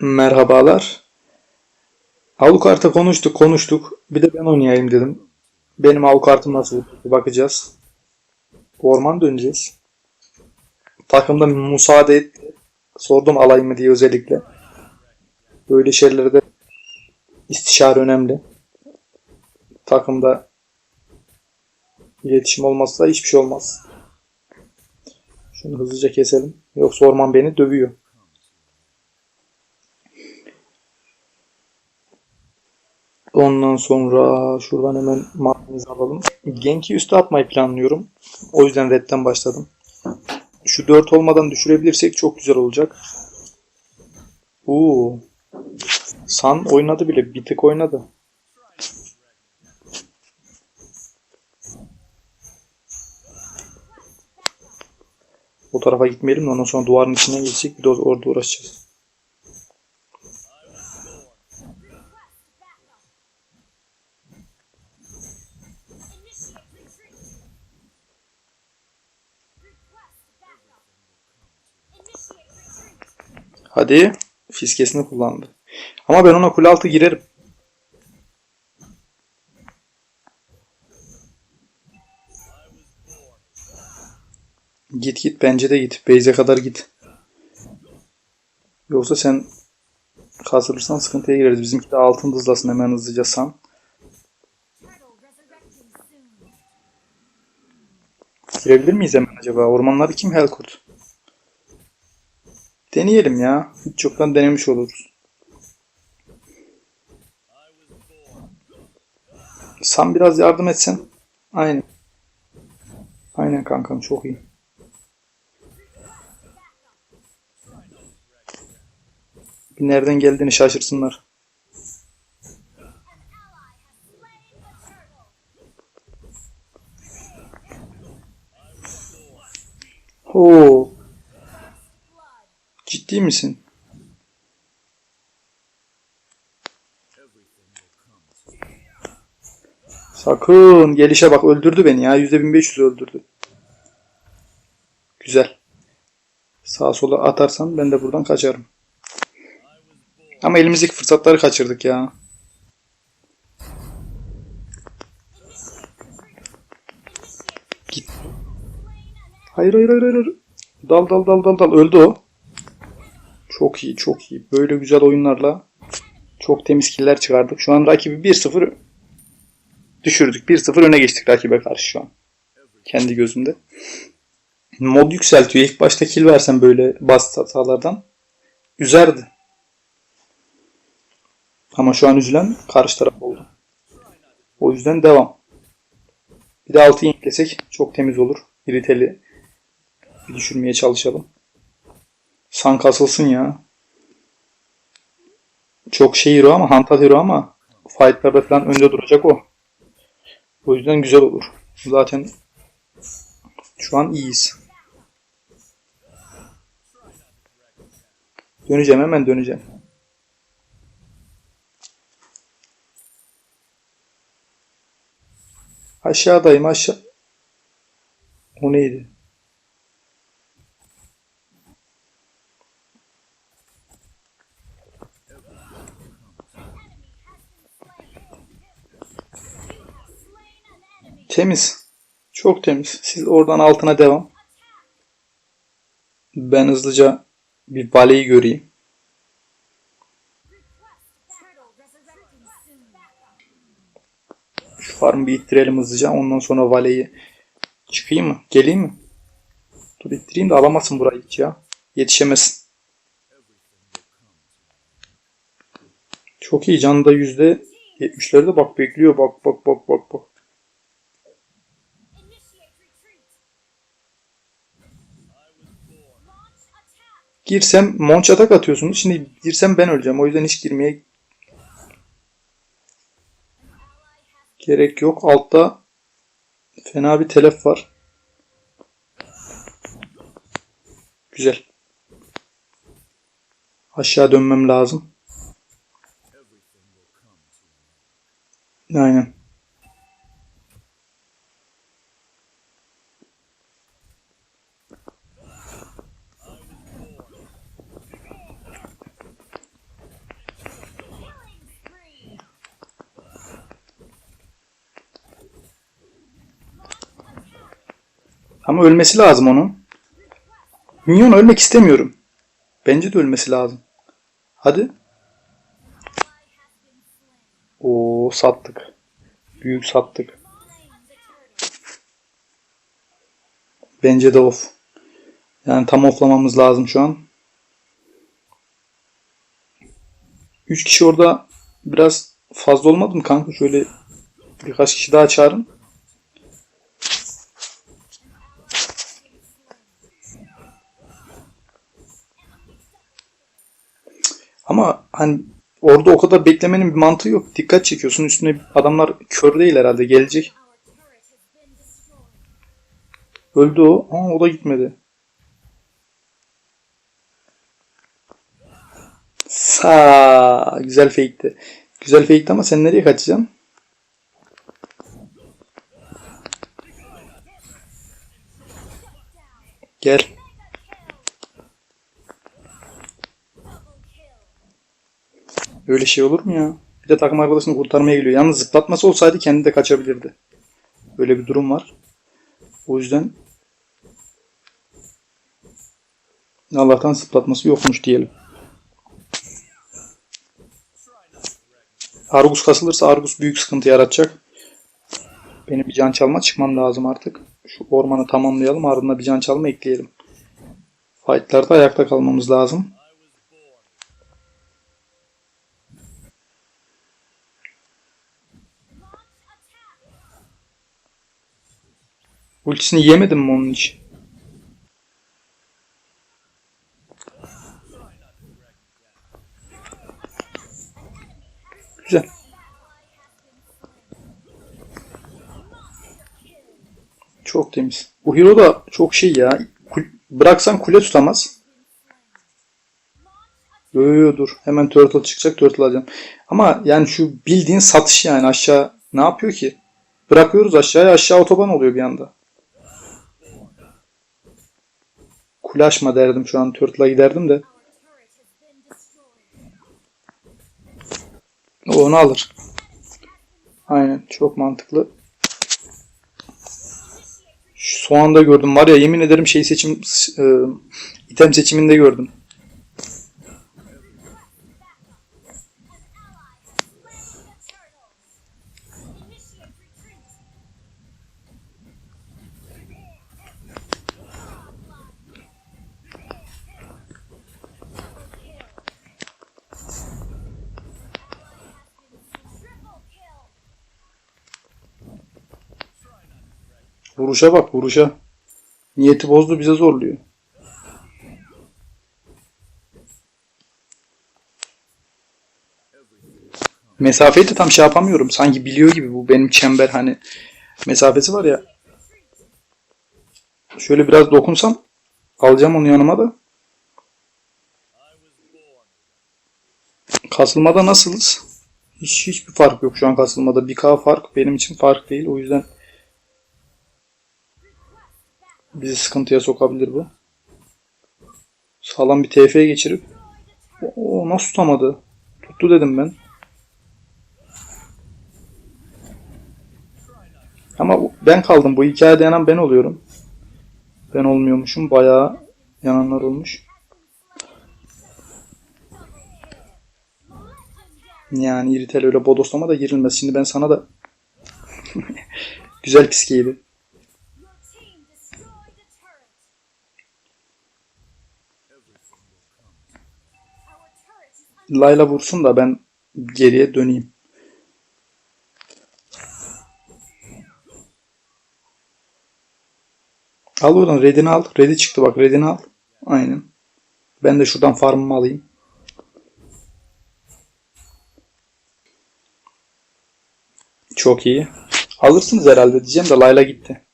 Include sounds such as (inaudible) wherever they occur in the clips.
Merhabalar. Alucard'la konuştuk konuştuk. Bir de ben oynayayım dedim. Benim Alucard'ım nasıl? Bakacağız. Orman döneceğiz. Takımda müsaade etti. Sordum alay mı diye özellikle. Böyle şeylerde istişare önemli. Takımda iletişim olmazsa hiçbir şey olmaz. Şunu hızlıca keselim. Yoksa orman beni dövüyor. Ondan sonra şuradan hemen maddemizi alalım. Genki üste atmayı planlıyorum. O yüzden redden başladım. Şu 4 olmadan düşürebilirsek çok güzel olacak. Oo. San oynadı bile. Bir tık oynadı. O tarafa gitmeyelim de ondan sonra duvarın içine geçecek. Bir de orada uğraşacağız. Hadi. Fiskesini kullandı. Ama ben ona kule altı girerim. Git git bence de git. Beyze kadar git. Yoksa sen kasılırsan sıkıntıya gireriz. Bizimki de altın hızlasın hemen hızlıca san. Girebilir miyiz hemen acaba? Ormanları kim Helkurt? Deneyelim ya. Hiç çoktan denemiş oluruz. Sen biraz yardım etsen. Aynen. Aynen kankam çok iyi. Bir nereden geldiğini şaşırsınlar. Oo. Ciddi misin? Sakın gelişe bak öldürdü beni ya. %1500 öldürdü. Güzel. Sağa sola atarsan ben de buradan kaçarım. Ama elimizdeki fırsatları kaçırdık ya. Git. Hayır hayır hayır hayır. Dal dal dal dal dal. Öldü o. Çok iyi çok iyi. Böyle güzel oyunlarla çok temiz killer çıkardık. Şu an rakibi 1-0 düşürdük. 1-0 öne geçtik rakibe karşı şu an. Kendi gözümde. Mod yükseltiyor. İlk başta kill versen böyle basit hatalardan üzerdi. Ama şu an üzülen karşı taraf oldu. O yüzden devam. Bir de 6'yı inklesek çok temiz olur. İriteli bir düşürmeye çalışalım. San kasılsın ya. Çok şey hero ama Hunter hero ama fightlarda falan önde duracak o. O yüzden güzel olur. Zaten şu an iyiyiz. Döneceğim hemen döneceğim. Aşağıdayım aşağı. O neydi? Temiz. Çok temiz. Siz oradan altına devam. Ben hızlıca bir valeyi göreyim. Şu farmı bir ittirelim hızlıca. Ondan sonra valeyi çıkayım mı? Geleyim mi? Dur ittireyim de alamasın burayı hiç ya. Yetişemezsin. Çok iyi. Canı da yüzde 70'lerde bak bekliyor. Bak bak bak bak bak. Girsem Monç atak atıyorsunuz. Şimdi girsem ben öleceğim. O yüzden hiç girmeye gerek yok. Altta fena bir telef var. Güzel. Aşağı dönmem lazım. Aynen. Ama ölmesi lazım onun. Minyon ölmek istemiyorum. Bence de ölmesi lazım. Hadi. Oo sattık. Büyük sattık. Bence de off. Yani tam offlamamız lazım şu an. 3 kişi orada biraz fazla olmadı mı kanka? Şöyle birkaç kişi daha çağırın. Ama hani orada o kadar beklemenin bir mantığı yok. Dikkat çekiyorsun. Üstüne adamlar kör değil herhalde. Gelecek. Öldü o. Aa, o da gitmedi. Sa güzel fake'ti. Güzel fake'ti ama sen nereye kaçacaksın? Gel. Öyle şey olur mu ya? Bir de takım arkadaşını kurtarmaya geliyor. Yalnız zıplatması olsaydı kendi de kaçabilirdi. Böyle bir durum var. O yüzden Allah'tan zıplatması yokmuş diyelim. Argus kasılırsa Argus büyük sıkıntı yaratacak. Benim bir can çalma çıkmam lazım artık. Şu ormanı tamamlayalım ardından bir can çalma ekleyelim. Fightlarda ayakta kalmamız lazım. Ultisini yemedim mi onun için? Güzel. Çok temiz. Bu hero da çok şey ya. Kul- bıraksan kule tutamaz. Yo dur. Hemen turtle çıkacak. Turtle alacağım. Ama yani şu bildiğin satış yani aşağı ne yapıyor ki? Bırakıyoruz aşağıya aşağı otoban oluyor bir anda. Kule derdim şu an. Turtle'a giderdim de. O onu alır. Aynen. Çok mantıklı. Şu soğanda gördüm. Var ya yemin ederim şey seçim e, item seçiminde gördüm. Vuruşa bak vuruşa. Niyeti bozdu bize zorluyor. Mesafeyi de tam şey yapamıyorum. Sanki biliyor gibi bu benim çember hani mesafesi var ya. Şöyle biraz dokunsam alacağım onu yanıma da. Kasılmada nasılız? Hiç hiçbir fark yok şu an kasılmada. 1K fark benim için fark değil. O yüzden bizi sıkıntıya sokabilir bu. Sağlam bir TF geçirip o nasıl tutamadı? Tuttu dedim ben. Ama ben kaldım. Bu hikayede yanan ben oluyorum. Ben olmuyormuşum. Bayağı yananlar olmuş. Yani iritel öyle bodoslama da girilmez. Şimdi ben sana da (laughs) güzel piskeydi. Layla vursun da ben geriye döneyim. Al oradan redini al. Redi çıktı bak redini al. Aynen. Ben de şuradan farmımı alayım. Çok iyi. Alırsınız herhalde diyeceğim de Layla gitti.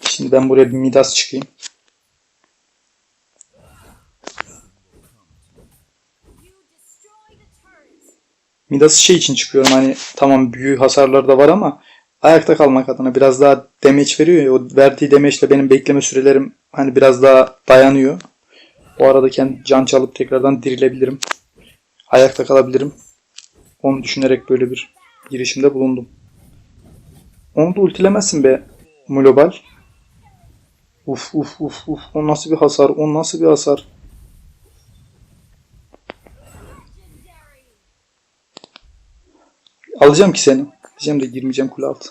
Şimdi ben buraya bir Midas çıkayım. Midas'ı şey için çıkıyorum hani tamam büyü hasarları da var ama ayakta kalmak adına biraz daha damage veriyor ya o verdiği damage'le benim bekleme sürelerim hani biraz daha dayanıyor. O arada kendi can çalıp tekrardan dirilebilirim. Ayakta kalabilirim. Onu düşünerek böyle bir girişimde bulundum. Onu da ultilemezsin be Global. Uf uf uf uf. O nasıl bir hasar? O nasıl bir hasar? Alacağım ki seni. Diyeceğim de girmeyeceğim kule altı.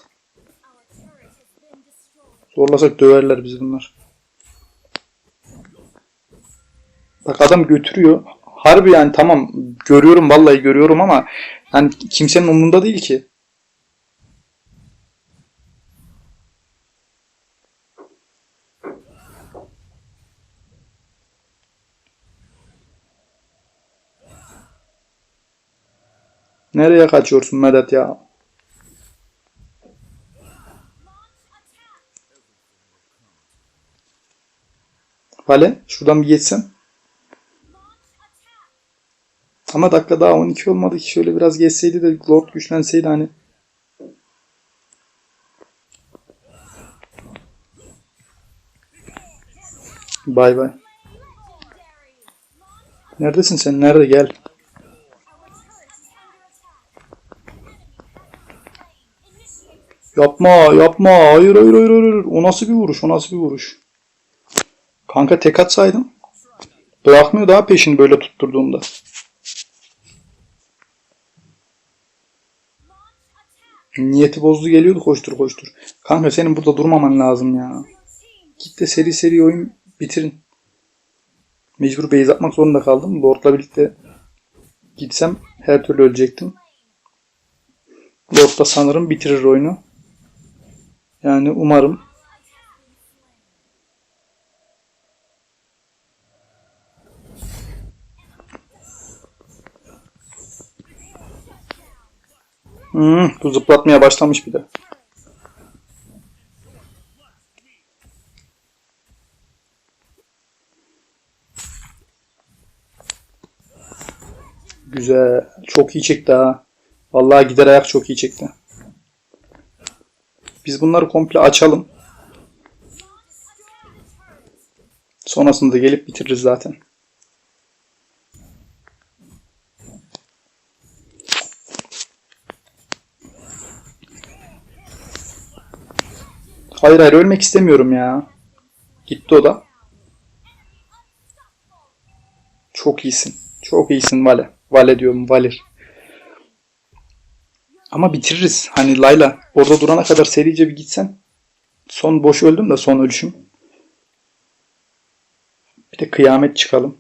Zorlasak döverler bizi bunlar. Bak adam götürüyor. Harbi yani tamam görüyorum vallahi görüyorum ama yani kimsenin umurunda değil ki. Nereye kaçıyorsun Medet ya? Vale şuradan bir geçsin. Ama dakika daha 12 olmadı ki şöyle biraz geçseydi de Lord güçlenseydi hani. Bay bay. Neredesin sen? Nerede? Gel. Yapma, yapma. Hayır, hayır, hayır, hayır. O nasıl bir vuruş? O nasıl bir vuruş? Kanka tek atsaydım. Bırakmıyor daha peşini böyle tutturduğumda. Niyeti bozdu geliyordu koştur koştur. Kanka senin burada durmaman lazım ya. Git de seri seri oyun bitirin. Mecbur base atmak zorunda kaldım. Lord'la birlikte gitsem her türlü ölecektim. Lord da sanırım bitirir oyunu. Yani umarım. Hmm, bu zıplatmaya başlamış bir de. Güzel. Çok iyi çekti ha. Vallahi gider ayak çok iyi çekti. Biz bunları komple açalım. Sonrasında gelip bitiririz zaten. Hayır hayır ölmek istemiyorum ya. Gitti o da. Çok iyisin. Çok iyisin Vale. Vale diyorum Valir. Ama bitiririz. Hani Layla orada durana kadar serice bir gitsen. Son boş öldüm de son ölüşüm. Bir de kıyamet çıkalım.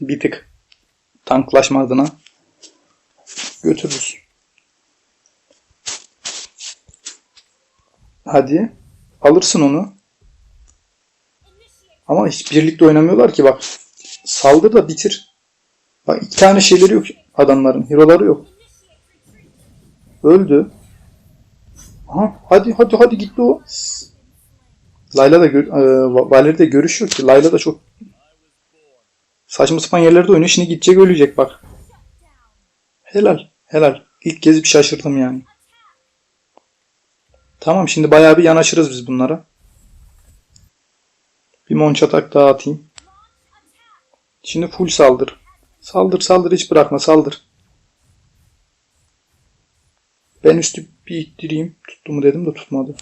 Bir tık tanklaşma adına götürürüz. Hadi. Alırsın onu. Ama hiç birlikte oynamıyorlar ki bak. Saldır da bitir. Bak iki tane şeyleri yok adamların. Hero'ları yok. Öldü. Aha, hadi hadi hadi gitti o. Layla da gör, e, Valeri de görüşüyor ki. Layla da çok saçma sapan yerlerde oynuyor. Şimdi gidecek ölecek bak. Helal. Helal. İlk kez bir şaşırdım yani. Tamam şimdi bayağı bir yanaşırız biz bunlara. Bir monç atak daha atayım. Şimdi full saldır. Saldır saldır hiç bırakma saldır. Ben üstü bir ittireyim. Tuttu mu dedim de tutmadı.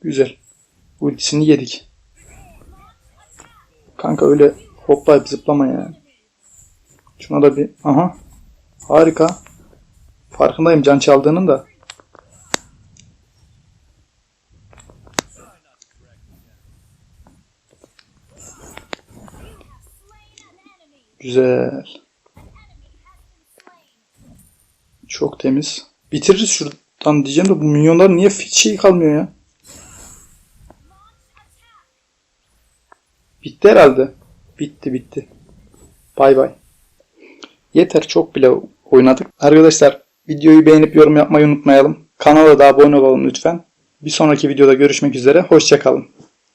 Güzel. Ultisini yedik. Kanka öyle hoplayıp zıplama yani. Şuna da bir... Aha. Harika. Farkındayım can çaldığının da. Güzel. Çok temiz. Bitiririz şuradan diyeceğim de bu minyonlar niye şey kalmıyor ya? Bitti herhalde. Bitti bitti. Bay bay. Yeter çok bile oynadık. Arkadaşlar videoyu beğenip yorum yapmayı unutmayalım. Kanala da abone olalım lütfen. Bir sonraki videoda görüşmek üzere. Hoşçakalın.